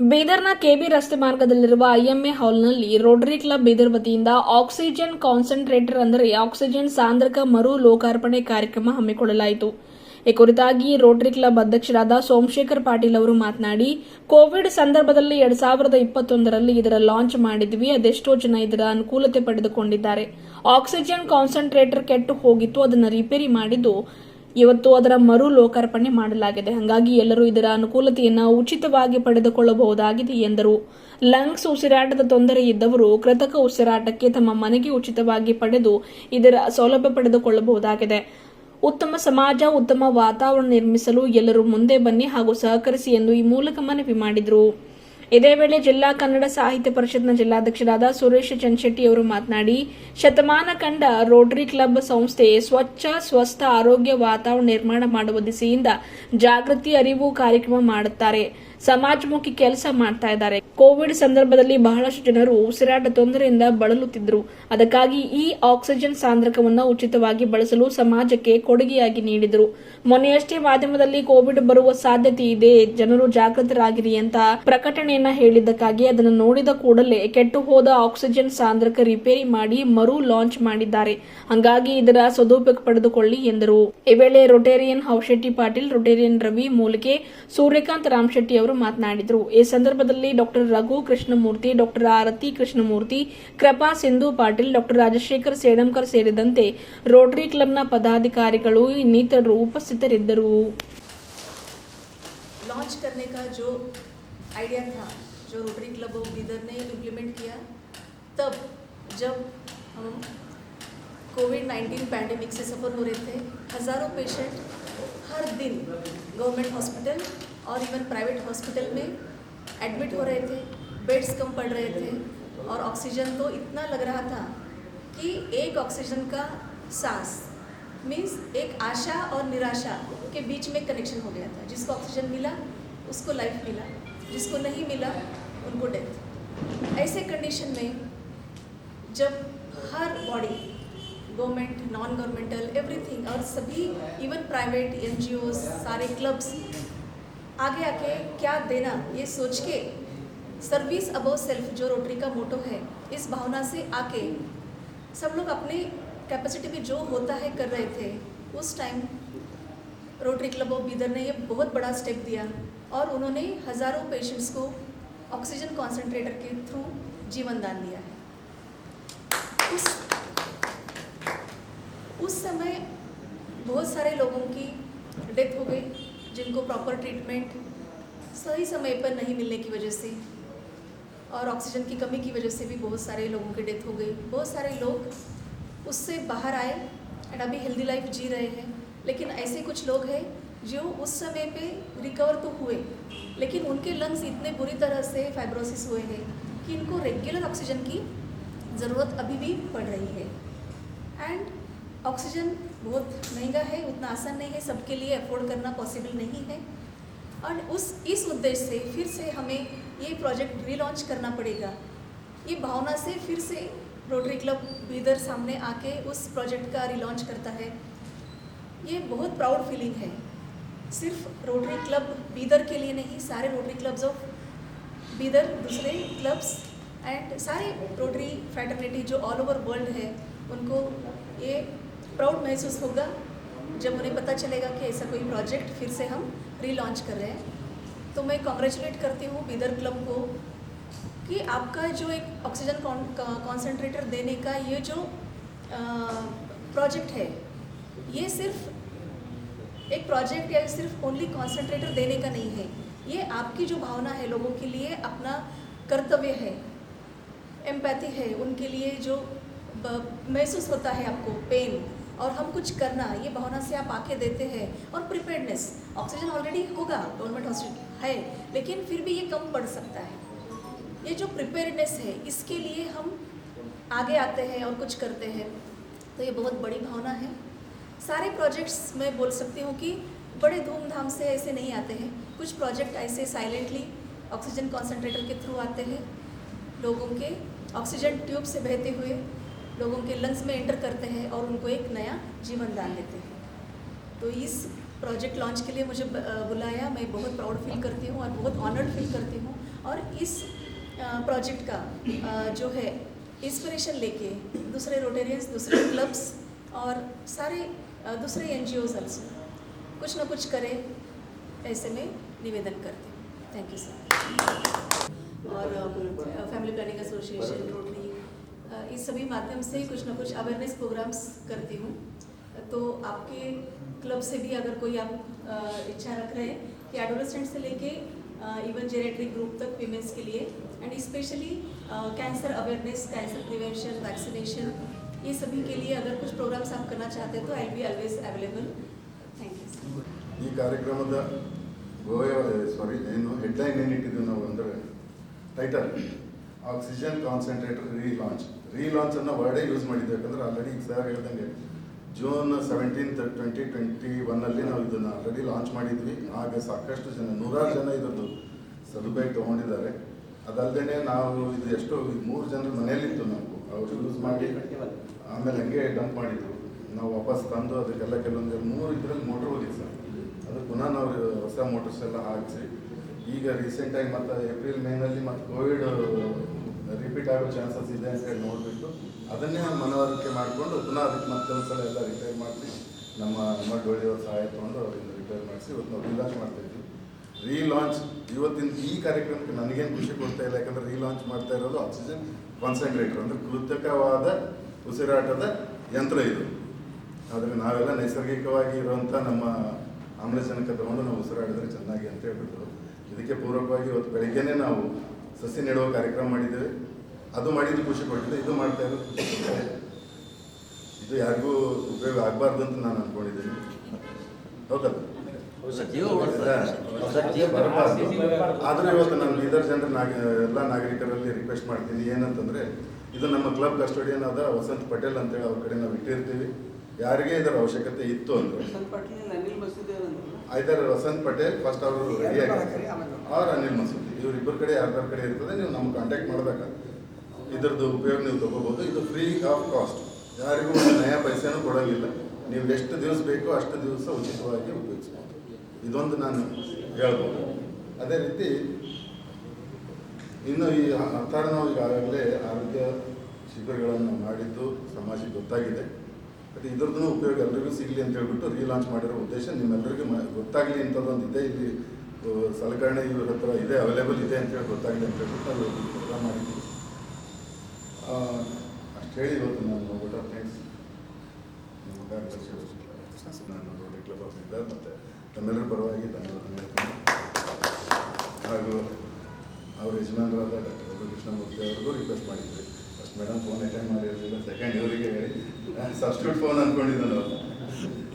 ಬೀದರ್ನ KB ರಸ್ತೆ ಮಾರ್ಗದಲ್ಲಿರುವ IMA ಹಾಲ್ನಲ್ಲಿ ರೋಟರಿ ಕ್ಲಬ್ ಬೀದರ್ ವತಿಯಿಂದ ಆಕ್ಸಿಜನ್ ಕಾನ್ಸಂಟ್ರೇಟರ್ ಅಂದರೆ ಆಕ್ಸಿಜನ್ ಸಾಂದ್ರಕ ಮರು ಲೋಕಾರ್ಪಣೆ ಕಾರ್ಯಕ್ರಮ ಹಮ್ಮಿಕೊಳ್ಳಲಾಯಿತು. ಈ ಕುರಿತಾಗಿ ರೋಟರಿ ಕ್ಲಬ್ ಅಧ್ಯಕ್ಷರಾದ ಸೋಮಶೇಖರ್ ಪಾಟೀಲ್ ಅವರು ಮಾತನಾಡಿ, ಕೋವಿಡ್ ಸಂದರ್ಭದಲ್ಲಿ ಎರಡ್ ಸಾವಿರದ ಇಪ್ಪತ್ತೊಂದರಲ್ಲಿ ಇದರ ಲಾಂಚ್ ಮಾಡಿದ್ವಿ, ಅದೆಷ್ಟೋ ಜನ ಇದರ ಅನುಕೂಲತೆ ಪಡೆದುಕೊಂಡಿದ್ದಾರೆ. ಆಕ್ಸಿಜನ್ ಕಾನ್ಸಂಟ್ರೇಟರ್ ಕೆಟ್ಟು ಹೋಗಿತ್ತು, ಅದನ್ನು ರಿಪೇರಿ ಮಾಡಿದ್ದು ಇವತ್ತು ಅದರ ಮರು ಲೋಕಾರ್ಪಣೆ ಮಾಡಲಾಗಿದೆ. ಹಾಗಾಗಿ ಎಲ್ಲರೂ ಇದರ ಅನುಕೂಲತೆಯನ್ನು ಉಚಿತವಾಗಿ ಪಡೆದುಕೊಳ್ಳಬಹುದಾಗಿದೆ ಎಂದರು. ಲಂಗ್ಸ್ ಉಸಿರಾಟದ ತೊಂದರೆ ಇದ್ದವರು ಕೃತಕ ಉಸಿರಾಟಕ್ಕೆ ತಮ್ಮ ಮನೆಗೆ ಉಚಿತವಾಗಿ ಪಡೆದು ಇದರ ಸೌಲಭ್ಯ ಪಡೆದುಕೊಳ್ಳಬಹುದಾಗಿದೆ. ಉತ್ತಮ ಸಮಾಜ, ಉತ್ತಮ ವಾತಾವರಣ ನಿರ್ಮಿಸಲು ಎಲ್ಲರೂ ಮುಂದೆ ಬನ್ನಿ ಹಾಗೂ ಸಹಕರಿಸಿ ಎಂದು ಈ ಮೂಲಕ ಮನವಿ ಮಾಡಿದರು. ಇದೇ ವೇಳೆ ಜಿಲ್ಲಾ ಕನ್ನಡ ಸಾಹಿತ್ಯ ಪರಿಷತ್ನ ಜಿಲ್ಲಾಧ್ಯಕ್ಷರಾದ ಸುರೇಶ್ ಚನ್ಶೆಟ್ಟಿ ಅವರು ಮಾತನಾಡಿ, ಶತಮಾನ ಕಂಡ ರೋಟರಿ ಕ್ಲಬ್ ಸಂಸ್ಥೆ ಸ್ವಚ್ಛ, ಸ್ವಸ್ಥ, ಆರೋಗ್ಯ ವಾತಾವರಣ ನಿರ್ಮಾಣ ಮಾಡುವ ದಿಸೆಯಿಂದ ಜಾಗೃತಿ, ಅರಿವು ಕಾರ್ಯಕ್ರಮ ಮಾಡುತ್ತಾರೆ. ಸಮಾಜಮುಖಿ ಕೆಲಸ ಮಾಡ್ತಾ ಇದ್ದಾರೆ. ಕೋವಿಡ್ ಸಂದರ್ಭದಲ್ಲಿ ಬಹಳಷ್ಟು ಜನರು ಉಸಿರಾಟ ತೊಂದರೆಯಿಂದ ಬಳಲುತ್ತಿದ್ದರು. ಅದಕ್ಕಾಗಿ ಈ ಆಕ್ಸಿಜನ್ ಸಾಂದ್ರಕವನ್ನು ಉಚಿತವಾಗಿ ಬಳಸಲು ಸಮಾಜಕ್ಕೆ ಕೊಡುಗೆಯಾಗಿ ನೀಡಿದರು. ಮೊನ್ನೆಯಷ್ಟೇ ಮಾಧ್ಯಮದಲ್ಲಿ ಕೋವಿಡ್ ಬರುವ ಸಾಧ್ಯತೆ ಇದೆ. ಜನರು ಜಾಗೃತರಾಗಿರಿ ಅಂತ ಪ್ರಕಟಣೆಯನ್ನ ಹೇಳಿದ್ದಕ್ಕಾಗಿ ಅದನ್ನು ನೋಡಿದ ಕೂಡಲೇ ಕೆಟ್ಟು ಹೋದ ಆಕ್ಸಿಜನ್ ಸಾಂದ್ರಕ ರಿಪೇರಿ ಮಾಡಿ ಮರು ಲಾಂಚ್ ಮಾಡಿದ್ದಾರೆ. ಹಂಗಾಗಿ ಇದರ ಸದುಪಯೋಗ ಪಡೆದುಕೊಳ್ಳಿ ಎಂದರು. ಈ ವೇಳೆ ರೊಟೇರಿಯನ್ ಹೌಶೆಟ್ಟಿ ಪಾಟೀಲ್, ರೊಟೇರಿಯನ್ ರವಿ ಮೂಲಿಕೆ, ಸೂರ್ಯಕಾಂತ್ ರಾಮಶೆಟ್ಟಿ ಅವರು ಮಾತನಾಡಿದರು ಈ ಸಂದರ್ಭದಲ್ಲಿ doctor Raghu Krishnamurthy doctor Aarti Krishnamurthy Krupa Sindhu Patil doctor Rajashekar Sedamkar ಸೇರಿದಂತೆ ರೋಟರಿ ಕ್ಲಬ್ನ ಪದಾಧಿಕಾರಿಗಳು ಇನ್ನಿತರರು ಉಪಸ್ಥಿತರಿದ್ದರು लॉन्च करने का जो आइडिया था जो रोटरी क्लब ऑफ बीदर ने इम्प्लीमेंट किया तब जब हम कोविड 19 पैंडेमिक से सफ़र हो रहे थे हज़ारों पेशेंट हर दिन गवर्नमेंट हॉस्पिटल और इवन प्राइवेट हॉस्पिटल में एडमिट हो रहे थे बेड्स कम पड़ रहे थे और ऑक्सीजन तो इतना लग रहा था कि एक ऑक्सीजन का सांस मीन्स एक आशा और निराशा के बीच में कनेक्शन हो गया था। जिसको ऑक्सीजन मिला, उसको लाइफ मिला, जिसको नहीं मिला, उनको डेथ ऐसे कंडीशन में जब हर body government non governmental everything और सभी इवन प्राइवेट एन सारे क्लब्स आगे आके क्या देना, ये सोच के सर्विस अबव सेल्फ जो रोटरी का मोटो है, इस भावना से आके सब लोग अपने कैपेसिटी में जो होता है कर रहे थे, उस time Rotary Club of Bidar ने ये बहुत बड़ा स्टेप दिया और उन्होंने हज़ारों पेशेंट्स को ऑक्सीजन कॉन्सेंट्रेटर के थ्रू जीवन दान दिया है। उस उस समय बहुत सारे लोगों की डेथ हो गई जिनको प्रॉपर ट्रीटमेंट सही समय पर नहीं मिलने की वजह से और ऑक्सीजन की कमी की वजह से भी बहुत सारे लोगों की डेथ हो गई। बहुत सारे लोग उससे बाहर आए एंड अभी हेल्दी लाइफ जी रहे हैं। लेकिन ऐसे कुछ लोग हैं जो उस समय पे रिकवर तो हुए, लेकिन उनके लंग्स इतने बुरी तरह से फाइब्रोसिस हुए हैं कि इनको रेगुलर ऑक्सीजन की ज़रूरत अभी भी पड़ रही है। एंड ऑक्सीजन बहुत महँगा है, उतना आसान नहीं है, सबके लिए अफोर्ड करना पॉसिबल नहीं है। और उस, इस उद्देश्य से फिर से हमें ये प्रोजेक्ट रीलॉन्च करना पड़ेगा। ये भावना से फिर से रोटरी क्लब बीदर सामने आके उस प्रोजेक्ट का रिलॉन्च करता है। ये बहुत प्राउड फीलिंग है। सिर्फ़ रोटरी क्लब बीदर के लिए नहीं, सारे रोटरी क्लब्स ऑफ़ बीदर दूसरे क्लब्स एंड सारे रोटरी फ्रैटर्निटी जो ऑल ओवर वर्ल्ड है, उनको ये प्राउड महसूस होगा जब उन्हें पता चलेगा कि ऐसा कोई प्रोजेक्ट फिर से हम रीलॉन्च कर रहे हैं। तो मैं कॉन्ग्रेचुलेट करती हूँ बीदर क्लब को कि आपका जो एक ऑक्सीजन कॉन्सेंट्रेटर देने का ये जो प्रोजेक्ट है, ये सिर्फ़ एक प्रोजेक्ट या सिर्फ़ ओनली कॉन्सेंट्रेटर देने का नहीं है। ये आपकी जो भावना है लोगों के लिए अपना कर्तव्य है एम्पैथी है, उनके लिए जो महसूस होता है आपको पेन और हम कुछ करना, ये भावना से आप आके देते हैं और प्रिपेयर्डनेस ऑक्सीजन ऑलरेडी होगा गवर्नमेंट हॉस्पिटल है, लेकिन फिर भी ये कम पड़ सकता है। ये जो प्रिपेयर्डनेस है, इसके लिए हम आगे आते हैं और कुछ करते हैं। तो ये बहुत बड़ी भावना है। सारे प्रोजेक्ट्स मैं बोल सकती हूँ कि बड़े धूमधाम से ऐसे नहीं आते हैं। कुछ प्रोजेक्ट ऐसे साइलेंटली ऑक्सीजन कॉन्सेंट्रेटर के थ्रू आते हैं। लोगों के ऑक्सीजन ट्यूब से बहते हुए लोगों के लंग्स में एंटर करते हैं और उनको एक नया जीवन दान देते हैं। तो इस प्रोजेक्ट लॉन्च के लिए मुझे बुलाया, मैं बहुत प्राउड फील करती हूँ और बहुत ऑनर्ड फील करती हूँ। और इस प्रोजेक्ट का जो है इंस्पिरेशन लेके दूसरे रोटेरियंस दूसरे क्लब्स और सारे दूसरे एन जी कुछ ना कुछ करें, ऐसे में निवेदन करती हूँ। थैंक यू सर और फैमिली प्लानिंग एसोसिएशन रोटरी इस सभी माध्यम से कुछ ना कुछ अवेयरनेस प्रोग्राम्स करती हूँ तो आपके क्लब से भी अगर कोई आप अ, इच्छा रख रहे हैं कि एडोलेसेंट से लेके इवन जेरेट्रिक ग्रुप तक वीमेंस के लिए and specially cancer awareness cancer prevention vaccination ये सभी के लिए अगर कुछ प्रोग्राम्स आप करना चाहते हैं तो I be always available thank you ಈ ಕಾರ್ಯಕ್ರಮದ ಗೋಯ ಸಾರಿ ಏನು ಹೆಡ್ಲೈನ್ ಏನಿಟ್ಟಿದ್ದು ನಾವು ಅಂದರೆ title oxygen concentrator relaunch relaunch ಅನ್ನೋ ವರ್ಡೇ ಯೂಸ್ ಮಾಡಿದ್ದೆ. ಯಾಕಂದ್ರೆ ಆಲ್ರೆಡಿ ಸರ್ ಹೇಳ್ದಂಗೆ ಜೂನ್ ಸೆವೆಂಟೀನ್ ಟ್ವೆಂಟಿ ಟ್ವೆಂಟಿ ಒನ್ನಲ್ಲಿ ನಾವು ಇದನ್ನು ಆಲ್ರೆಡಿ ಲಾಂಚ್ ಮಾಡಿದ್ವಿ. ಆಗ ಸಾಕಷ್ಟು ಜನ, ನೂರಾರು ಜನ ಇದರದ್ದು ಸದುಪಯೋಗ ತೊಗೊಂಡಿದ್ದಾರೆ. ಅದಲ್ಲದೆ ನಾವು ಇದು ಎಷ್ಟೋ ಮೂರು ಜನರ ಮನೆಯಲ್ಲಿತ್ತು ನಾವು. ಅವರು ಯೂಸ್ ಮಾಡಿ ಆಮೇಲೆ ಹಂಗೆ ಡಂಪ್ ಮಾಡಿದ್ರು. ನಾವು ವಾಪಸ್ ತಂದು ಅದಕ್ಕೆಲ್ಲ ಕೆಲವೊಂದು ಮೂರು ಇದರಲ್ಲಿ ಮೋಟ್ರ್ ಹೋಗಿತ್ತು ಸರ್. ಅದು ಪುನಃ ನಾವು ಹೊಸ ಮೋಟರ್ಸ್ ಎಲ್ಲ ಹಾಕಿಸಿ. ಈಗ ರೀಸೆಂಟಾಗಿ ಮತ್ತು ಏಪ್ರಿಲ್ ಮೇನಲ್ಲಿ ಮತ್ತು ಕೋವಿಡ್ ರಿಪೀಟ್ ಆಗೋ ಚಾನ್ಸಸ್ ಇದೆ ಅಂತ ಹೇಳಿ ನೋಡಿಬಿಟ್ಟು ಅದನ್ನೇ ಮನವರಿಕೆ ಮಾಡಿಕೊಂಡು ಪುನಃ ಅದಕ್ಕೆ ಮತ್ತೊಂದ್ಸಲ ಎಲ್ಲ ರಿಪೇರ್ ಮಾಡಿಸಿ, ನಮ್ಮ ನಮ್ಮ ಡೋಳಿಯವ್ರ ಸಹಾಯ ತೊಗೊಂಡು ಅವರಿಂದ ರಿಪೇರ್ ಮಾಡಿಸಿ, ಇವತ್ತು ನಾವು ರೀಲಾಂಚ್ ಮಾಡ್ತಾಯಿದ್ವಿ ರೀಲಾಂಚ್ ಇವತ್ತಿನ ಈ ಕಾರ್ಯಕ್ರಮಕ್ಕೆ ನನಗೇನು ಖುಷಿ ಕೊಡ್ತಾ ಇಲ್ಲ, ಯಾಕಂದರೆ ರೀಲಾಂಚ್ ಮಾಡ್ತಾ ಇರೋದು ಆಕ್ಸಿಜನ್ ಕಾನ್ಸಂಟ್ರೇಟರ್ ಅಂದರೆ ಕೃತಕವಾದ ಉಸಿರಾಟದ ಯಂತ್ರ ಇದು. ಆದರೆ ನಾವೆಲ್ಲ ನೈಸರ್ಗಿಕವಾಗಿ ಇರುವಂಥ ನಮ್ಮ ಆಮ್ಲಜನಕ ತಗೊಂಡು ನಾವು ಉಸಿರಾಡಿದ್ರೆ ಚೆನ್ನಾಗಿ ಅಂತ ಹೇಳ್ಬಿಟ್ಟು, ಇದಕ್ಕೆ ಪೂರ್ವಕವಾಗಿ ಇವತ್ತು ಬೆಳಿಗ್ಗೆನೇ ನಾವು ಸಸಿ ನೆಡುವ ಕಾರ್ಯಕ್ರಮ ಮಾಡಿದ್ದೇವೆ. ಅದು ಮಾಡಿದ್ದು ಖುಷಿ ಇದು ಮಾಡ್ತಾ ಇರೋದು ಇದು ಯಾರಿಗೂ ಉಪಯೋಗ ಆಗಬಾರ್ದು ಅಂತ ನಾನು ಅಂದ್ಕೊಂಡಿದ್ದೀನಿ ಹೌದಲ್ಲ ಬರಬಾರ್ದು. ಆದರೆ ಇವತ್ತು ನಾನು ಬೀದರ್ ಜನರ ನಾಗ ಎಲ್ಲ ನಾಗರಿಕರಲ್ಲಿ ರಿಕ್ವೆಸ್ಟ್ ಮಾಡ್ತೀನಿ. ಏನಂತಂದರೆ ಇದು ನಮ್ಮ ಕ್ಲಬ್ ಕಸ್ಟೋಡಿಯನ್ ಆದ ವಸಂತ್ ಪಟೇಲ್ ಅಂತೇಳಿ ಅವ್ರ ಕಡೆ ನಾವು ಇಟ್ಟಿರ್ತೀವಿ. ಯಾರಿಗೆ ಇದರ ಅವಶ್ಯಕತೆ ಇತ್ತು ಅಂದ್ರೆ ವಸಂತ್ ಪಾಟೀಲ್ ಅನಿಲ್ ಮಸೂದಿ ಐದರ್ ರಸನ್ ಪಟೇಲ್ ಫಸ್ಟ್ ಅವರು ರೆಡಿ ಅವ್ರ ಅನಿಲ್ ಮಸೂದಿ ಇವರಿಬ್ಬರ ಕಡೆ ಯಾರ್ದಾರ ಕಡೆ ಇರ್ತದೆ ನೀವು ನಮ್ಗೆ ಕಾಂಟ್ಯಾಕ್ಟ್ ಮಾಡಿದಾಗ ಇದ್ರದ್ದು ಉಪಯೋಗ ನೀವು ತಗೋಬಹುದು. ಇದು ಫ್ರೀ ಆಫ್ ಕಾಸ್ಟ್ ಯಾರಿಗೂ ನಯ ಪೈಸೆನೂ ಕೊಡೋಂಗಿಲ್ಲ. ನೀವು ಎಷ್ಟು ದಿವಸ ಬೇಕೋ ಅಷ್ಟು ದಿವಸ ಉಚಿತವಾಗಿ ಉಪಯೋಗಿಸ್ಬೋದು. ಇದೊಂದು ನಾನು ಹೇಳ್ಬೋದು. ಅದೇ ರೀತಿ ಇನ್ನು ಈ ಹತ್ತಾರು ನಾವು ಈಗಾಗಲೇ ಆರೋಗ್ಯ ಶಿಬಿರಗಳನ್ನು ಮಾಡಿದ್ದು ಸಮಾಜಕ್ಕೆ ಗೊತ್ತಾಗಿದೆ. ಮತ್ತು ಇದ್ರದ್ದು ಉಪಯೋಗ ಎಲ್ರಿಗೂ ಸಿಗಲಿ ಅಂತ ಹೇಳ್ಬಿಟ್ಟು ರೀಲಾಂಚ್ ಮಾಡಿರೋ ಉದ್ದೇಶ ನಿಮ್ಮೆಲ್ಲರಿಗೂ ಗೊತ್ತಾಗಲಿ ಇದೆ. ಇಲ್ಲಿ ಸಲಕರಣೆ ಇವ್ರ ಹತ್ರ ಇದೆ ಅವೈಲೇಬಲ್ ಇದೆ ಅಂತ ಹೇಳಿ ಗೊತ್ತಾಗಲಿ ಅಂತ ಹೇಳ್ಬಿಟ್ಟು ಅದು ಪ್ರೋಗ್ರಾಮ್ ಮಾಡಿದ್ವಿ. ಅಷ್ಟು ಹೇಳಿ ಇವತ್ತು ನಾನು ಊಟ ಥ್ಯಾಂಕ್ಸ್ ನಾನು ಕ್ಲಬ್ ಆಫ್ ಮತ್ತು ತಮ್ಮೆಲ್ಲರ ಪರವಾಗಿ ಧನ್ಯವಾದ ಹಾಗೂ ಅವ್ರ ಯಜಮಾನರಾದ ಡಾಕ್ಟರ್ ಕೃಷ್ಣ ಕೃಷ್ಣಮೂರ್ತಿ ಅವ್ರಿಗೂ ರಿಕ್ವೆಸ್ಟ್ ಮಾಡಿದ್ವಿ. ಫಸ್ಟ್ ಮೇಡಮ್ ಫೋನ್ ಅಟೆಂಡ್ ಮಾಡಿರಲಿಲ್ಲ ಸೆಕೆಂಡ್ ಇವರಿಗೆ ಹೇಳಿ. ಸಬ್ಸ್ಟಿಟ್ಯೂಟ್ ಫೋನ್ ಅಂದ್ಕೊಂಡಿದ್ದೆ ನಾವು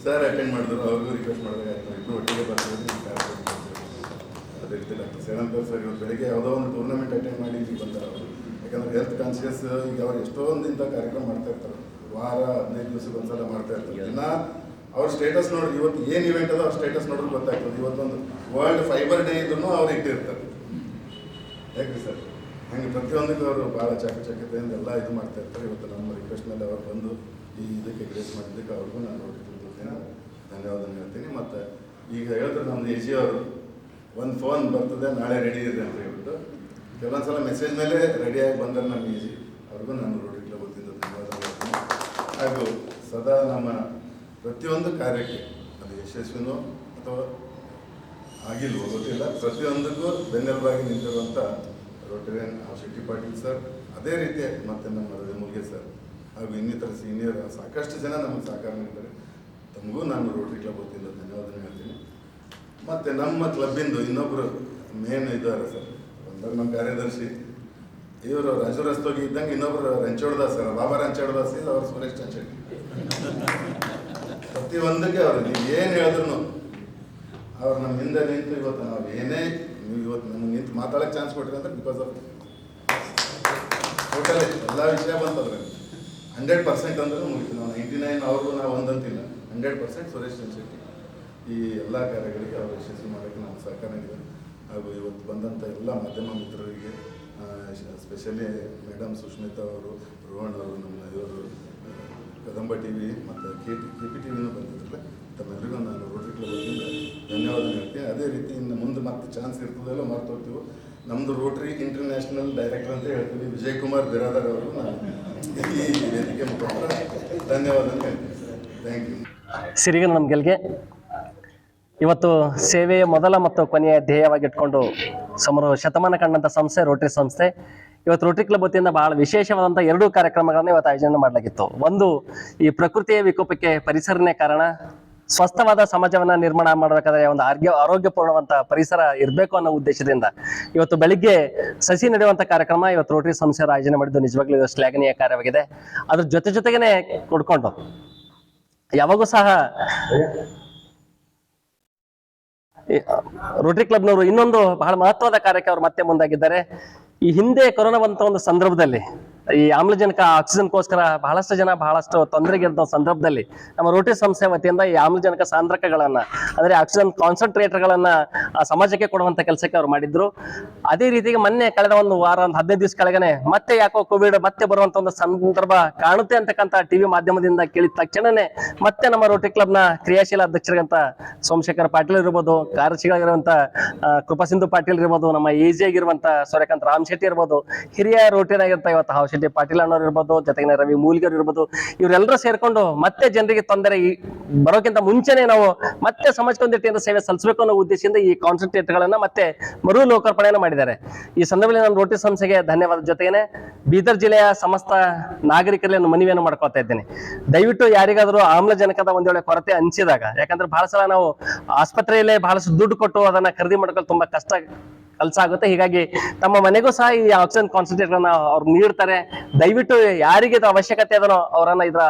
ಸರ್ ಅಟೆಂಡ್ ಮಾಡಿದ್ರು, ಅವ್ರಿಗೂ ರಿಕ್ವೆಸ್ಟ್ ಮಾಡಬೇಕಾಯ್ತು. ಇಬ್ಬರು ಒಟ್ಟಿಗೆ ಬರ್ತೀವಿ. ಅದೇ ರೀತಿ ಸೆವೆನ್ ಸೇರಂತರ್ ಸರ್ ಇವತ್ತು ಬೆಳಿಗ್ಗೆ ಯಾವುದೋ ಒಂದು ಟೂರ್ನಮೆಂಟ್ ಅಟೆಂಡ್ ಮಾಡಿ ಇಲ್ಲಿ ಬಂದಾರ ಅವರು. ಯಾಕಂದ್ರೆ ಹೆಲ್ತ್ ಕಾನ್ಶಿಯಸ್ ಈಗ ಅವ್ರು ಎಷ್ಟೊಂದು ಇಂಥ ಕಾರ್ಯಕ್ರಮ ಮಾಡ್ತಾ ಇರ್ತಾರೆ. ವಾರ ಹದಿನೈದು ದಿವಸಕ್ಕೆ ಒಂದ್ಸಲ ಮಾಡ್ತಾ ಇರ್ತಾರೆ. ದಿನ ಅವ್ರ ಸ್ಟೇಟಸ್ ನೋಡಿ ಇವತ್ತು ಏನು ಇವೆಂಟ್ ಅದ ಅವ್ರ ಸ್ಟೇಟಸ್ ನೋಡಿದ್ರೆ ಗೊತ್ತಾಗ್ತದೆ. ಇವತ್ತೊಂದು ವರ್ಲ್ಡ್ ಫೈಬರ್ ಡೇ ಇದ್ರೂ ಅವ್ರು ಇಟ್ಟಿರ್ತಾರೆ. ಯಾಕೆ ಸರ್ ಹಂಗೆ ಪ್ರತಿಯೊಂದಕ್ಕೂ ಅವರು ಭಾಳ ಚಾಕಚಕ್ಯತೆಯಿಂದ ಎಲ್ಲ ಇದು ಮಾಡ್ತಾ ಇರ್ತಾರೆ. ಇವತ್ತು ನಮ್ಮ ರಿಕ್ವೆಸ್ಟ್ ಮೇಲೆ ಅವ್ರು ಬಂದು ಇದಕ್ಕೆ ಗ್ರೇಸ್ ಮಾಡಿದ್ದಕ್ಕೆ ಅವ್ರಿಗೂ ನಾನು ನೋಡಿ ಧನ್ಯವಾದ ಹೇಳ್ತೀನಿ. ಮತ್ತು ಈಗ ಹೇಳಿದ್ರು ನಮ್ಮ ಎ ಅವರು, ಒಂದು ಫೋನ್ ಬರ್ತದೆ, ನಾಳೆ ರೆಡಿ ಇದೆ ಅಂತ ಹೇಳ್ಬಿಟ್ಟು. ಕೆಲವೊಂದು ಸಲ ಮೆಸೇಜ್ ಮೇಲೆ ರೆಡಿಯಾಗಿ ಬಂದರೆ ನಮ್ಮ ಎ ಜಿ ಅವ್ರಿಗೂ ನಾನು ರೋಡಿಟ್ಲ ತುಂಬ ಧನ್ಯವಾದ ಹೇಳ್ತೀನಿ ಹಾಗೂ ಸದಾ ನಮ್ಮ ಪ್ರತಿಯೊಂದು ಕಾರ್ಯಕ್ಕೆ, ಅದು ಯಶಸ್ವಿನೋ ಅಥವಾ ಆಗಿಲ್ವೋ ಗೊತ್ತಿಲ್ಲ, ಪ್ರತಿಯೊಂದಕ್ಕೂ ಬೆನ್ನೆಲುಬಾಗಿ ನಿಂತಿರುವಂಥ ರೋಟರಿಯನ್ ಶೆಟ್ಟಿ ಪಾಟೀಲ್ ಸರ್ ಅದೇ ರೀತಿ ಮತ್ತೆ ನಮ್ಮ ಮುಲ್ಗೆ ಸರ್ ಹಾಗೂ ಇನ್ನಿತರ ಸೀನಿಯರ್ ಸಾಕಷ್ಟು ಜನ ನಮಗೆ ಸಹಕಾರ ನೀಡಿದ್ದಾರೆ. ತಮಗೂ ನಾನು ರೋಟರಿ ಕ್ಲಬ್ ಗೊತ್ತಿಲ್ಲ ಧನ್ಯವಾದ ಹೇಳ್ತೀನಿ. ಮತ್ತು ನಮ್ಮ ಕ್ಲಬ್ಬಿಂದು ಇನ್ನೊಬ್ಬರು ಮೇನ್ ಇದ್ದಾರೆ ಸರ್. ಒಂದಾಗ ನಮ್ಮ ಕಾರ್ಯದರ್ಶಿ. ಇವರು ರಾಜು ರಸ್ತೋಗಿ ಇದ್ದಂಗೆ ಇನ್ನೊಬ್ರು ರಂಚೋಡ್ದಾಸ್ ಸರ್. ಬಾಬಾ ರಂಚೋಡ್ದಾಸ್ ಇಲ್ಲ, ಅವ್ರು ಸುರೇಶ್ ಚಂಚೆಟ್ಟಿ ಪ್ರತಿಯೊಂದಕ್ಕೆ ಅವರು, ನೀವು ಏನು ಹೇಳಿದ್ರು ಅವ್ರು ನಮ್ಮ ಹಿಂದೆ ನಿಂತು ಇವತ್ತು ನಾವು ಏನೇ ನೀವು ಇವತ್ತು ನಮ್ಗೆ ನಿಂತು ಮಾತಾಡೋಕ್ಕೆ ಚಾನ್ಸ್ ಕೊಟ್ಟಿರಿ ಅಂದ್ರೆ ಬಿಕಾಸ್ ಆಫ್ ಟೋಟಲಿ ಎಲ್ಲ ವಿಷಯ ಬಂತದ್ರೆ ಹಂಡ್ರೆಡ್ ಪರ್ಸೆಂಟ್ ಅಂದ್ರೆ ಮುಗಿತು. ನಾವು ನೈಂಟಿ ನೈನ್ ಅವರು ನಾವು ಒಂದಂತಿಲ್ಲ. Hundred percent Suresh Chandrashetty. ಈ ಎಲ್ಲ ಕಾರ್ಯಗಳಿಗೆ ಅವರು ಯಶಸ್ವಿ ಮಾಡೋಕ್ಕೆ ನಾವು ಸಹಕಾರ ಹಾಗೂ ಇವತ್ತು ಬಂದಂಥ ಎಲ್ಲ ಮಾಧ್ಯಮ ಮಿತ್ರರಿಗೆ ಸ್ಪೆಷಲಿ ಮೇಡಮ್ ಸುಷ್ಮಿತಾ ಅವರು, ರೋಹನ್ ಅವರು, ನಮ್ಮ ಇವರು ಕದಂಬ ಟಿ ವಿ ಮತ್ತು K T, K P T ವಿನೂ ಬಂದಿದ್ರಲ್ಲ ತಮ್ಮೆಲ್ಲರಿಗೂ ನಾನು ರೋಟರಿ ಕ್ಲಬ್ ಧನ್ಯವಾದ ಹೇಳ್ತೀನಿ. ಅದೇ ರೀತಿ ಇನ್ನು ಮುಂದೆ ಮತ್ತೆ ಚಾನ್ಸ್ ಇರ್ತದೆಲ್ಲ ಮರ್ತು ಹೋಗ್ತೀವಿ ನಮ್ಮದು ರೋಟರಿ ಇಂಟರ್ನ್ಯಾಷನಲ್ ಡೈರೆಕ್ಟರ್ ಅಂತ ಹೇಳ್ತೀವಿ. ವಿಜಯ್ ಕುಮಾರ್ ಬಿರಾದರ್ ಅವರು ಈ ವೇದಿಕೆ ಮುಖಾಂತರ ಧನ್ಯವಾದ ಥ್ಯಾಂಕ್ ಯು ಸಿರಿಗನ ನಮ್ಮ ಗೆಲ್ಗೆ. ಇವತ್ತು ಸೇವೆಯ ಮೊದಲ ಮತ್ತು ಕೊನೆಯ ಧ್ಯೇಯವಾಗಿಟ್ಕೊಂಡು ಸುಮಾರು ಶತಮಾನ ಕಂಡಂಥ ಸಂಸ್ಥೆ ರೋಟರಿ ಸಂಸ್ಥೆ. ಇವತ್ತು ರೋಟರಿ ಕ್ಲಬ್ ವತಿಯಿಂದ ಬಹಳ ವಿಶೇಷವಾದಂಥ ಎರಡೂ ಕಾರ್ಯಕ್ರಮಗಳನ್ನು ಇವತ್ತು ಆಯೋಜನೆ ಮಾಡಲಾಗಿತ್ತು. ಒಂದು ಈ ಪ್ರಕೃತಿಯ ವಿಕೋಪಕ್ಕೆ ಪರಿಸರನೇ ಕಾರಣ ಸ್ವಸ್ಥವಾದ ಸಮಾಜವನ್ನ ನಿರ್ಮಾಣ ಮಾಡಬೇಕಾದ್ರೆ ಒಂದು ಆರೋಗ್ಯ, ಆರೋಗ್ಯಪೂರ್ಣವಂತ ಪರಿಸರ ಇರಬೇಕು ಅನ್ನೋ ಉದ್ದೇಶದಿಂದ ಇವತ್ತು ಬೆಳಿಗ್ಗೆ ಸಸಿ ನಡೆಯುವಂತ ಕಾರ್ಯಕ್ರಮ ಇವತ್ತು ರೋಟರಿ ಸಂಸ್ಥೆ ಆಯೋಜನೆ ಮಾಡಿದ್ದು ನಿಜವಾಗ್ಲೂ ಇದು ಶ್ಲಾಘನೀಯ ಕಾರ್ಯವಾಗಿದೆ. ಅದ್ರ ಜೊತೆ ಜೊತೆಗೇನೆ ಕೊಡ್ಕೊಂಡು, ಯಾವಾಗೂ ಸಹ ರೋಟರಿ ಕ್ಲಬ್ನವರು ಇನ್ನೊಂದು ಬಹಳ ಮಹತ್ವದ ಕಾರ್ಯಕ್ಕೆ ಅವರು ಮತ್ತೆ ಮುಂದಾಗಿದ್ದಾರೆ. ಈ ಹಿಂದೆ ಕೊರೋನಾ ಬಂತ ಒಂದು ಸಂದರ್ಭದಲ್ಲಿ ಈ ಆಮ್ಲಜನಕ ಆಕ್ಸಿಜನ್ಗೋಸ್ಕರ ಬಹಳಷ್ಟು ಜನ ಬಹಳಷ್ಟು ತೊಂದರೆಗಿದ್ದ ಸಂದರ್ಭದಲ್ಲಿ ನಮ್ಮ ರೋಟಿ ಸಂಸ್ಥೆ ವತಿಯಿಂದ ಈ ಆಮ್ಲಜನಕ ಸಾಂದ್ರಕಗಳನ್ನ ಅಂದ್ರೆ ಆಕ್ಸಿಜನ್ ಕಾನ್ಸಂಟ್ರೇಟರ್ಗಳನ್ನ ಸಮಾಜಕ್ಕೆ ಕೊಡುವಂತ ಕೆಲಸಕ್ಕೆ ಅವ್ರು ಮಾಡಿದ್ರು. ಅದೇ ರೀತಿಗೆ ಮೊನ್ನೆ ಕಳೆದ ಒಂದು ವಾರ ಒಂದು ಹದಿನೈದು ದಿವಸ ಕೆಳಗನೆ ಮತ್ತೆ ಯಾಕೋ ಕೋವಿಡ್ ಮತ್ತೆ ಬರುವಂತ ಒಂದು ಸಂದರ್ಭ ಕಾಣುತ್ತೆ ಅಂತಕ್ಕಂಥ ಟಿವಿ ಮಾಧ್ಯಮದಿಂದ ಕೇಳಿದ ತಕ್ಷಣನೇ ಮತ್ತೆ ನಮ್ಮ ರೋಟರಿ ಕ್ಲಬ್ನ ಕ್ರಿಯಾಶೀಲ ಅಧ್ಯಕ್ಷರಿಗಂತ ಸೋಮಶೇಖರ್ ಪಾಟೀಲ್ ಇರ್ಬೋದು ಕಾರ್ಯದರ್ಶಿಗಳಾಗಿರುವಂತ ಆ, ಕೃಪಾ ಸಿಂಧು ಪಾಟೀಲ್ ಇರ್ಬೋದು ನಮ್ಮ ಎಜಿ ಆಗಿರುವಂತ ಸೂರ್ಯಕಾಂತ್ ರಾಮ್ ಶೆಟ್ಟಿ ಇರ್ಬೋದು ಹಿರಿಯ ರೋಟಿನಾಗಿರ್ತ ಇವತ್ತು ಶೆಟ್ಟಿ ಪಾಟೀಲ್ ಅಣ್ಣವ್ರು ಇರ್ಬೋದು, ಜೊತೆಗಿನ ರವಿ ಮೂಲಿಗರ್ ಇರ್ಬೋದು ಇವರೆಲ್ಲರೂ ಸೇರ್ಕೊಂಡು ಮತ್ತೆ ಜನರಿಗೆ ತೊಂದರೆ ಈ- ಬರೋಕ್ಕಿಂತ ಮುಂಚೆನೆ ನಾವು ಮತ್ತೆ ಸಮಾಜಕ್ಕೆ ಒಂದು ರೀತಿಯಿಂದ ಸೇವೆ ಸಲ್ಲಿಸಬೇಕು ಅನ್ನೋ ಉದ್ದೇಶದಿಂದ ಈ ಕಾನ್ಸಂಟ್ರೇಟ್ ಗಳನ್ನ ಮತ್ತೆ ಮರು ಲೋಕಾರ್ಪಣೆಯನ್ನು ಮಾಡಿದ್ದಾರೆ. ಈ ಸಂದರ್ಭದಲ್ಲಿ ನಾನು ರೋಟಿ ಸಂಸ್ಥೆಗೆ ಧನ್ಯವಾದ. ಜೊತೆಗೇನೆ ಬೀದರ್ ಜಿಲ್ಲೆಯ ಸಮಸ್ತ ನಾಗರಿಕರಲ್ಲಿ ನಾನು ಮನವಿಯನ್ನು ಮಾಡ್ಕೊತಾ ಇದ್ದೇನೆ. ದಯವಿಟ್ಟು ಯಾರಿಗಾದರೂ ಆಮ್ಲಜನಕದ ಒಂದ್ ವೇಳೆ ಕೊರತೆ ಹಂಚಿದಾಗ ಯಾಕಂದ್ರೆ ಬಹಳ ಸಲ ನಾವು ಆಸ್ಪತ್ರೆಯಲ್ಲೇ ಬಹಳಷ್ಟು ದುಡ್ಡು ಕೊಟ್ಟು ಅದನ್ನ ಖರೀದಿ ಮಾಡ್ಕೊಳ್ಳೋದು ತುಂಬಾ ಕಷ್ಟ ಕೆಲಸ ಆಗುತ್ತೆ ಹೀಗಾಗಿ ತಮ್ಮ ಮನೆಗೂ ಸಹ ಈ ಆಕ್ಸಿಜನ್ ಕಾನ್ಸಂಟ್ರೇಟ್ ಅವ್ರು ನೀಡ್ತಾರೆ ದಯವಿಟ್ಟು ಯಾರಿಗೆ ಇದು ಅವಶ್ಯಕತೆ ಅದನೋ ಅವರನ್ನ ಇದರ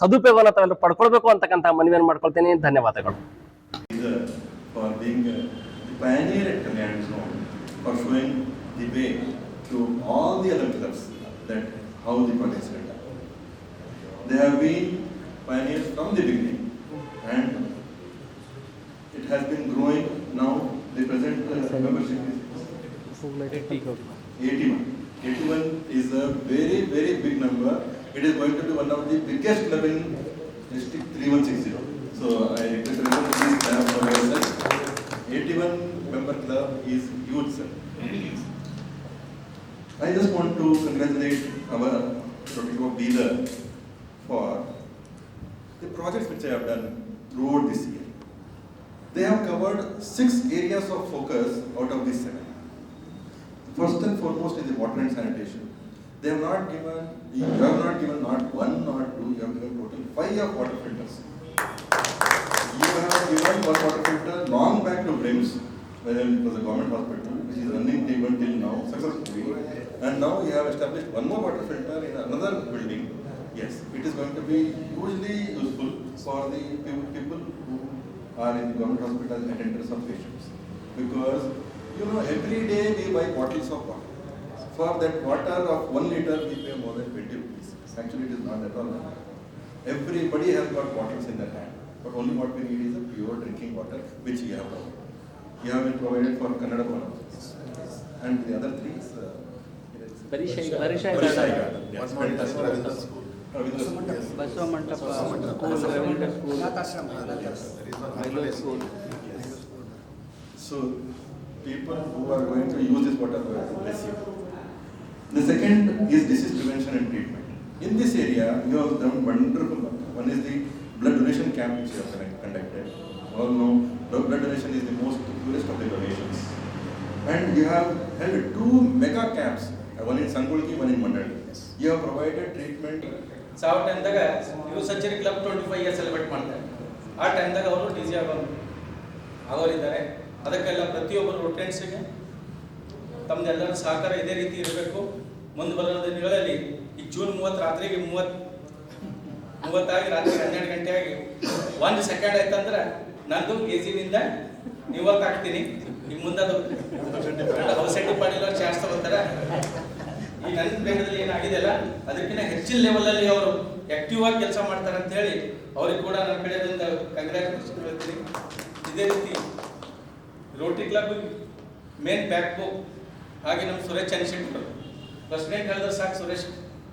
ಸದುಪಯೋಗವನ್ನು ತಾವೆಲ್ಲರೂ ಪಡ್ಕೊಳ್ಬೇಕು ಅಂತಕ್ಕಂಥ ಮನವಿಯನ್ನು ಮಾಡ್ಕೊಳ್ತೀನಿ ಧನ್ಯವಾದಗಳು uh, and it has been growing now. The present uh, membership is 81. 81 is a very, very big number. It is going to be one of the biggest club in district 3160. So I request everyone to please clap for yourself. 81 member club is huge, sir. I just want to congratulate our Rotary Club leader for the projects which I have done throughout this year. They have covered six areas of focus out of these seven. First and foremost is the water and sanitation. They have not given, you have not given not one, not two, you have given total five of water filters. You have given one water filter long back to Brims, where it was a government hospital, which is running even till now successfully. And now you have established one more water filter in another building. Yes, it is going to be hugely useful for the people who are in the government hospital attenders of patients. Because, you know, every day we buy bottles of water. For that water of one liter, we pay more than twenty rupees. Actually, it is not at all. Everybody has got bottles in their hand, but only what we need is a pure drinking water, which we have provided. We have been provided for Kannada Bhavan. And the other three is. uh, it is- Parishai- Parishai Parishai Garden. Garden, yes. One more is Ravindra School. Ravindra School, yes. Basava Mantapa school Ravindra school Mailuru school So, people who are going to use this water will bless you. The second is disease prevention and treatment. In this area, you have done wonderful work. One is the blood donation camp which you have connect- conducted. All know blood blood donation is the most purest of the donations. And you have held two mega camps, uh, one in Sangulki, one in Mandali. You have provided treatment ಸಾವಿರ ಟೈಮ್ದಾಗ new century club twenty five year celebrate ಮಾಡ್ತಾರೆ. ಆ ಟೈಮ್ದಾಗ ಅವರು D G ಆಗೋರು. ಆಗೋರಿದ್ದಾರೆ. ಅದಕ್ಕೆಲ್ಲ ಪ್ರತಿಯೊಬ್ಬರು ರೋಟೆಂಟ್ಸಿಗೆ ತಮ್ಮದೆಲ್ಲರ ಸಹಕಾರ ಇದೇ ರೀತಿ ಇರಬೇಕು. ಮುಂದೆ ಬರೋ ದಿನಗಳಲ್ಲಿ ಈ ಜೂನ್ ಮೂವತ್ತು ರಾತ್ರಿಗೆ ಮೂವತ್ತು ಮೂವತ್ತಾಗಿ ರಾತ್ರಿ ಹನ್ನೆರಡು ಗಂಟೆ ಆಗಿ ಒಂದು ಸೆಕೆಂಡ್ ಆಯ್ತಂದ್ರೆ ನಂದು ಕೆ ಜಿನಿಂದ ನಿವರ್ತ್ ನಿಮ್ಮ ಈಗ ಮುಂದೆ ಅದು. ಅವ್ರು ಚಾರ್ಜ್ ತಗೋತಾರೆ. ಈ ನನ್ನ ಏನಾಗಿದೆ ಅಲ್ಲ? ಅದಕ್ಕಿಂತ ಹೆಚ್ಚಿನ ಲೆವೆಲಲ್ಲಿ ಅವರು ಆಕ್ಟಿವ್ ಆಗಿ ಕೆಲಸ ಮಾಡ್ತಾರೆ ಅಂತ ಹೇಳಿ ಅವ್ರಿಗೆ ಕೂಡ ನನ್ನ ಕಡೆಯಿಂದ ಕಂಗ್ರ್ಯಾಚುಲೇಷನ್ ಹೇಳ್ತೀನಿ. ಇದೇ ರೀತಿ Rotary club main back book ಹಾಗೆ ನಮ್ಮ ಸುರೇಶ್ ಚಂದ್ರಶೇಖರ್ ಪ್ರೆಸಿಡೆಂಟ್ ಹೇಳಿದ್ರೆ ಸಾಕು ಸುರೇಶ್,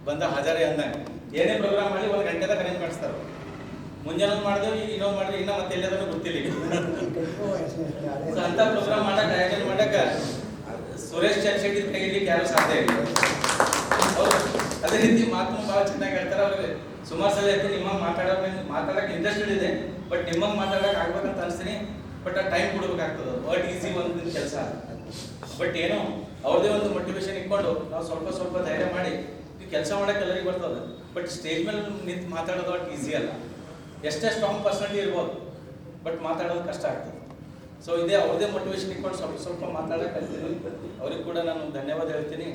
ಬಂದ ಹಾಜರೇ ಅಂದಂಗೆ. ಏನೇ ಪ್ರೋಗ್ರಾಮ್ ಮಾಡಿ ಒಂದು ಗಂಟೆದಾಗ ಅರೇಂಜ್ ಮಾಡಿಸ್ತಾರೆ ಮುಂಜಾನೆ ಮಾಡಿದೆವು, ಈಗ ಇನ್ನೊಂದು ಮಾಡಿದ್ರೆ ಇನ್ನೂ ಮತ್ತೆ ಎಲ್ಲದನ್ನು ಗೊತ್ತಿಲ್ಲ. ಅಂತ ಪ್ರೋಗ್ರಾಮ್ ಮಾಡಕ್ಕೆ ಆಯೋಜನೆ ಮಾಡಕ್ಕೆ ಸುರೇಶ್ ಚಂದ್ ಶೆಟ್ಟಿ ಕೈ ಹಿಡಿಲಿಕ್ಕೆ ಯಾರು ಸಾಧ್ಯ ಇಲ್ಲ. ಅದೇ ರೀತಿ ಮಾತು ಭಾಳ ಚೆನ್ನಾಗಿ ಹೇಳ್ತಾರೆ ಅವ್ರಿಗೆ. ಸುಮಾರು ಸಲ ಐತಿ ನಿಮ್ಮ ಮಾತಾಡೋ ಮಾತಾಡಕ್ಕೆ ಇಂಟ್ರೆಸ್ಟ್ ಇದೆ ಬಟ್ ನಿಮ್ಮಂಗೆ ಮಾತಾಡಕ್ಕೆ ಆಗ್ಬೇಕಂತ ಅನಿಸ್ತೀನಿ ಬಟ್ ಆ ಟೈಮ್ ಕೊಡ್ಬೇಕಾಗ್ತದೆ ವರ್ಡ್ ಈಸಿ ಒಂದು ಕೆಲಸ. ಬಟ್ ಏನೋ, ಅವ್ರದೇ ಒಂದು ಮೋಟಿವೇಶನ್ ಇಟ್ಕೊಂಡು ನಾವು ಸ್ವಲ್ಪ ಸ್ವಲ್ಪ ಧೈರ್ಯ ಮಾಡಿ ಕೆಲಸ ಮಾಡಕ್ಕೆ ಎಲ್ಲರಿಗೂ ಬರ್ತದೆ. ಬಟ್ ಸ್ಟೇಜ್ ಮೇಲೆ ನಿಂತು ಮಾತಾಡೋದು ಅಷ್ಟು ಈಸಿ ಅಲ್ಲ. ಎಷ್ಟೇ ಸ್ಟ್ರಾಂಗ್ ಪರ್ಸನಾಲಿಟಿ ಇರ್ಬೋದು ಬಟ್ ಮಾತಾಡೋದು ಕಷ್ಟ ಆಗ್ತದೆ. ಸೊ ಇದೇ ಅವ್ರದೇ ಮೋಟಿವೇಶನ್ ಇಟ್ಕೊಂಡು ಸ್ವಲ್ಪ ಸ್ವಲ್ಪ ಕಲ್ತೀನಿ ಅವ್ರಿಗೆ ಕೂಡ ನಾನು ಧನ್ಯವಾದ ಹೇಳ್ತೀನಿ.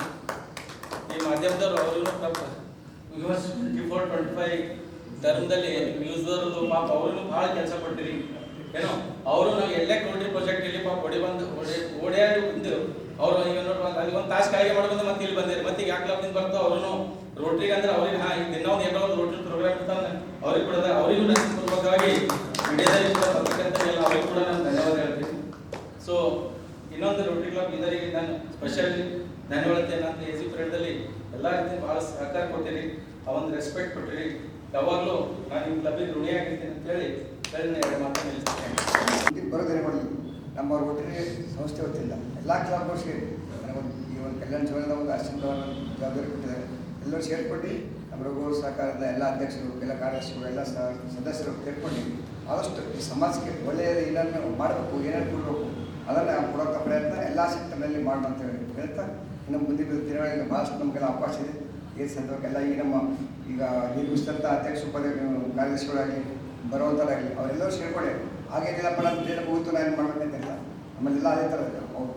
ಈ ಮಾಧ್ಯಮದವ್ರು ಅವ್ರಿಗೂ use twenty four twenty five ಧರ್ಮದಲ್ಲಿ ನ್ಯೂಸ್ದವ್ರದ್ದು ಪಾಪ ಅವ್ರೂ ಭಾಳ ಕೆಲಸ ಕೊಟ್ಟಿರಿ. ಏನೋ, ಅವರು ನಾವು ಎಲ್ಲೇ ಕೊಡ್ರಿ ಪ್ರಾಜೆಕ್ಟ್ ಇಲ್ಲಿ ಪಾಪ ಓಡಿ ಬಂದು, ಓಡಿ, ಓಡ್ಯಾಡಿ ಬಂದು, ಅವರು ಈಗ ನೋಡಿ ಅಲ್ಲಿ ಒಂದು ತಾಸು ಕಾಯಿಗೆ ಮಾಡಿ ಮತ್ತೆ ಇಲ್ಲಿ ಬಂದಿರಿ, ಮತ್ತೆ ಯಾಕೆ ಕ್ಲಬ್ನಿಂದ ಬರ್ತಾವ ಅವರು ರೋಟ್ರಿಗೆ ಅಂದ್ರೆ ಅವ್ರಿಗೆ, ಹಾ ದಿನ ಒಂದು ಏನೋ ಒಂದು ರೋಟ್ರಿ ಪ್ರೋಗ್ರಾಮ್ ಇರ್ತಾನೆ ಅವ್ರಿಗೆ ಕೂಡ ಅವರಿಗೂ ಪೂರ್ವಕವಾಗಿ ಪತ್ರಕರ್ತರಿಗೆಲ್ಲ ಅವ್ರಿಗೆ ಕೂಡ ನಾನು ಧನ್ಯವಾದ ಹೇಳ್ತೀನಿ. ಸೊ ಇನ್ನೊಂದು ರೋಟ್ರಿ ಕ್ಲಬ್ ಇದರಿಗೆ ನಾನು ಸ್ಪೆಷಲಿ ಧನ್ಯವಾದ ನನ್ನ ಎ ಜಿ ಅಲ್ಲಿ ಎಲ್ಲ ರೀತಿ ಭಾಳ ಸಹಕಾರ ಕೊಟ್ಟಿರಿ ಒಂದು ರೆಸ್ಪೆಕ್ಟ್ ಕೊಟ್ಟಿರಿ ಯಾವಾಗಲೂ ನಾನು ನಿಮ್ಮ ಕ್ಲಬ್ಬಿಗೆ ಋಣಿಯಾಗಿರ್ತೀನಿ ಅಂತ ಹೇಳಿ ನಾನು ಎರಡು ಮಾತು ನಿಲ್ಲಿಸ್ತೇನೆ. ಮಾಡಲಿ ನಮ್ಮ ಒಟ್ಟಿಗೆ ಸಂಸ್ಥೆ ಹೊತ್ತಿಲ್ಲ. ಎಲ್ಲ ಕ್ಲಬ್ಗಳು ಸೇರಿ. ನನಗೊಂದು ಈ ಒಂದು ಕಲ್ಯಾಣ ಜೀವನದ ಒಂದು ಆಶ್ರಮವನ್ನು ಜವಾಬ್ದಾರಿ ಕೊಟ್ಟಿದ್ದಾರೆ. ಎಲ್ಲರೂ ಸೇರ್ಕೊಂಡು ನಮ್ಮ ರಘು ಸಹಕಾರದ ಎಲ್ಲ ಅಧ್ಯಕ್ಷರು, ಎಲ್ಲ ಕಾರ್ಯದರ್ಶಿಗಳು, ಎಲ್ಲ ಸದಸ್ಯರು ಸೇರ್ಕೊಂಡು ಆದಷ್ಟು ಈ ಸಮಾಜಕ್ಕೆ ಒಳ್ಳೆಯ ಏನನ್ನು ಮಾಡಬೇಕು ಏನೇನು ಕೊಡಬೇಕು. ಅದನ್ನು ಕೊಡೋಕೆ ಪ್ರಯತ್ನ ಎಲ್ಲ ಸೆಕ್ಟರ್ನಲ್ಲಿ ಮಾಡೋಣ ಅಂತ ಹೇಳಿ. ಹೇಳ್ತಾ ಇನ್ನು ಮುಂದಿನ ದಿನಗಳಲ್ಲಿ ಭಾಳಷ್ಟು ನಮಗೆಲ್ಲ ಅವಕಾಶ ಇದೆ. ಈ ಸಂದರ್ಭಕ್ಕೆಲ್ಲ ಈ ನಮ್ಮ ಈಗ ನಿರ್ಮಿಸಿದಂಥ ಅಧ್ಯಕ್ಷ ಉಪಾಧ್ಯಕ್ಷ ಕಾರ್ಯದರ್ಶಿಗಳಾಗಲಿ ಬರುವಂಥದ್ದಾಗಲಿ ಅವರೆಲ್ಲರೂ ಸೇರ್ಕೊಳ್ಳಿ ಹಾಗೇನಿಲ್ಲಪ್ಪ ನನ್ನ ದಿನ ಮುಗಿತು ನಾನು ಮಾಡಬೇಕಂತಿಲ್ಲ ನಮ್ಮಲ್ಲೆಲ್ಲ ಅದೇ ಥರ ಇದೆ. ಅವ್ರು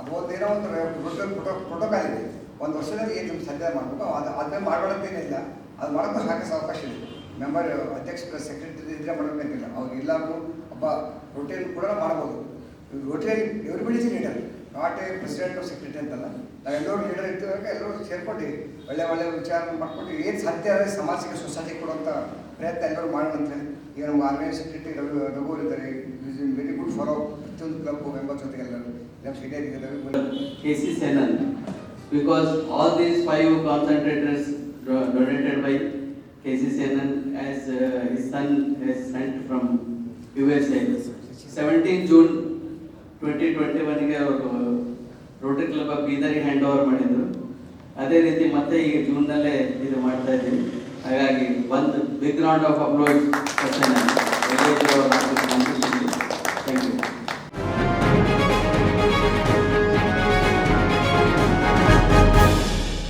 ಅದು ಒಂದು ಏನೋ ಒಂದು ಪ್ರೋಟೋಕಾಲ್ ಪ್ರೋಟೋ ಪ್ರೋಟೋಕಾಲ್ ಇದೆ. ಒಂದು ವರ್ಷದಲ್ಲಿ ಏನು ಸದ್ಯ ಮಾಡಬೇಕು? ಅದು ಅದನ್ನ ಮಾಡೋಕ್ಕೇನಿಲ್ಲ ಅದು ಮಾಡೋಕ್ಕೂ ಸಾಕಷ್ಟು ಅವಕಾಶ ಇದೆ. ಮೆಂಬರ್ ಅಧ್ಯಕ್ಷ ಸೆಕ್ರೆಟರಿ ಇದ್ರೆ ಮಾಡಬೇಕಂತಿಲ್ಲ ಅವ್ರು ಎಲ್ಲರೂ ಒಬ್ಬ ರೊಟೇನ್ ಕೂಡ ಮಾಡ್ಬೋದು. Rotarian everybody leader not a president secretary ಅಂತಲ್ಲ. ನಾವೆಲ್ಲರೂ ಲೀಡರ್ ಇರ್ತೀವಾಗ ಎಲ್ಲರೂ ಸೇರ್ಕೊಂಡು ಒಳ್ಳೆ ಒಳ್ಳೆ ವಿಚಾರ ಮಾಡ್ಕೊಂಡು ಏನು ಸಾಧ್ಯ ಆದರೆ ಸಮಾಜಕ್ಕೆ ಸೊಸೈಟಿ ಕೊಡುವಂಥ ಪ್ರಯತ್ನ ಎಲ್ಲರೂ ಮಾಡೋಣಂತೆ ಈಗ ನಮ್ಮ ಆರ್ಮಿ ಸೆಕ್ರೆಟರಿ ರಘು ರಘು ಇದ್ದಾರೆ. ವೆರಿ ಗುಡ್ ಫಾಲೋ ಪ್ರತಿಯೊಂದು ಕ್ಲಬ್ ಮೆಂಬರ್ ಜೊತೆಗೆ ಎಲ್ಲರೂ. ನಮ್ಮ ಸೀನಿಯರ್ ಇದ್ದಾರೆ. K C Senan because all these five concentrators donated by K C Senan as his son his sent from U S A seventeen June twenty twenty ಒನ್ಗೆ ಅವರು Rotary club of ಬೀದರಿಗೆ hand over ಮಾಡಿದ್ರು. ಅದೇ ರೀತಿ ಮತ್ತೆ ಈಗ ಜೂನ್ನಲ್ಲೇ ಇದು ಮಾಡ್ತಾ ಇದ್ದೀವಿ. ಹಾಗಾಗಿ ಒಂದು ಬಿಗ್ ರೌಂಡ್ ಆಫ್ ಅಪ್ಲೋಡ್